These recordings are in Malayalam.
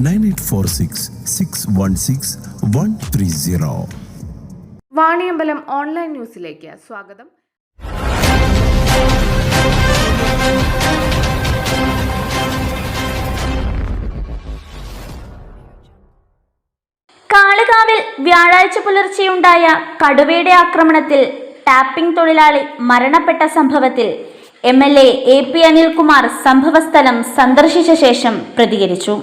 Nine eight four six six one six one three zero. Vaniyambalam online ന്യൂസിലേക്ക് സ്വാഗതം. കാളുകാവിൽ വ്യാഴാഴ്ച പുലർച്ചെയുണ്ടായ കടുവയുടെ ആക്രമണത്തിൽ ടാപ്പിംഗ് തൊഴിലാളി മരണപ്പെട്ട സംഭവത്തിൽ M L A A P Anilkumar സംഭവസ്ഥലം സന്ദർശിച്ച ശേഷം പ്രതികരിച്ചു.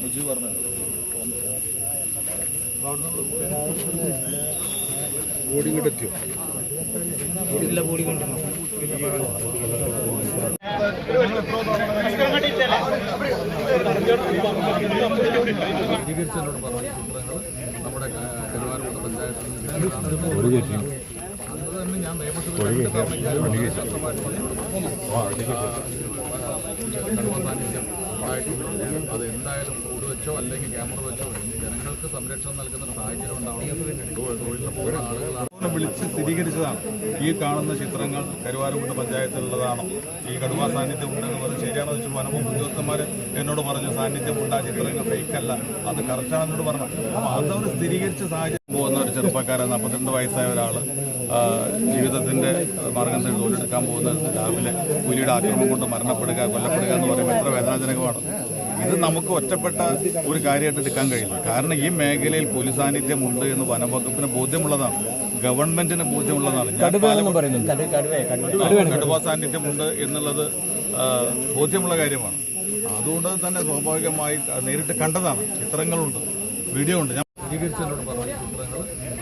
മുജു പറഞ്ഞു ബോഡി കൊണ്ടെത്തിയോ ഇല്ല ബോഡി കൊണ്ടുവന്നു സ്വീകരിച്ചതിനോട് പറഞ്ഞ ചിത്രങ്ങൾ നമ്മുടെ കരുവാരൂർ പഞ്ചായത്തിൽ അത് എന്തായാലും കൂട് വെച്ചോ അല്ലെങ്കിൽ ക്യാമറ വെച്ചോ ജനങ്ങൾക്ക് സംരക്ഷണം നൽകുന്ന ഒരു സാഹചര്യം ഉണ്ടാവണം. തൊഴിലിന് പോകുന്ന ആളുകളാണ്. വിളിച്ച് സ്ഥിരീകരിച്ചതാണ്. ഈ കാണുന്ന ചിത്രങ്ങൾ കരുവാരുകുണ്ട് പഞ്ചായത്തിലുള്ളതാണോ? ഈ കടുവ സാന്നിധ്യം ഉണ്ടെന്ന് പറഞ്ഞ് ശരിയാണെന്ന് വെച്ചാൽ വനംവകുപ്പ് ഉദ്യോഗസ്ഥന്മാർ എന്നോട് പറഞ്ഞു സാന്നിധ്യമുണ്ട് ആ ചിത്രങ്ങൾ ഫേക്കല്ല അത് കറക്റ്റാണെന്നോട് പറഞ്ഞു. അപ്പോൾ അതവർ സ്ഥിരീകരിച്ച സാഹചര്യം പോകുന്ന ഒരു ചെറുപ്പക്കാരൻ നാൽപ്പത്തിരണ്ട് വയസ്സായ ഒരാൾ ജീവിതത്തിന്റെ മാർഗം തൊഴിലെടുക്കാൻ പോകുന്ന രാവിലെ പുലിയുടെ ആക്രമണം കൊണ്ട് മരണപ്പെടുക കൊല്ലപ്പെടുക എന്ന് പറയുമ്പോൾ എത്ര വേദനാജനകമാണ്. ഇത് നമുക്ക് ഒറ്റപ്പെട്ട ഒരു കാര്യമായിട്ട് എടുക്കാൻ കഴിയില്ല. കാരണം ഈ മേഖലയിൽ പുലി സാന്നിധ്യമുണ്ട് എന്ന് വനംവകുപ്പിന് ബോധ്യമുള്ളതാണ്. ഗവൺമെന്റിന് ബോധ്യമുള്ളതാണ്. കടുവ സാന്നിധ്യമുണ്ട് എന്നുള്ളത് ബോധ്യമുള്ള കാര്യമാണ്. അതുകൊണ്ട് തന്നെ സ്വാഭാവികമായി നേരിട്ട് കണ്ടതാണ്. ചിത്രങ്ങളുണ്ട് വീഡിയോ ഉണ്ട്. ഞാൻ പറഞ്ഞ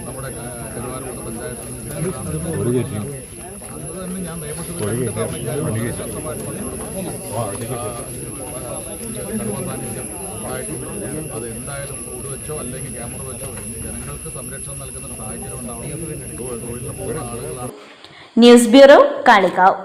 നമ്മുടെ കരുവാരക്കുണ്ട് പഞ്ചായത്തിൽ അത് തന്നെ ഞാൻ നിയമസഭയിൽ അത് എന്തായാലും കൂട് വെച്ചോ അല്ലെങ്കിൽ ക്യാമറ വെച്ചോ ജനങ്ങൾക്ക് സംരക്ഷണം നൽകുന്ന സാഹചര്യം ഉണ്ടാവണം. തൊഴിലിന് പോകുന്ന ആളുകളാണ്. News bureau Kalikavu.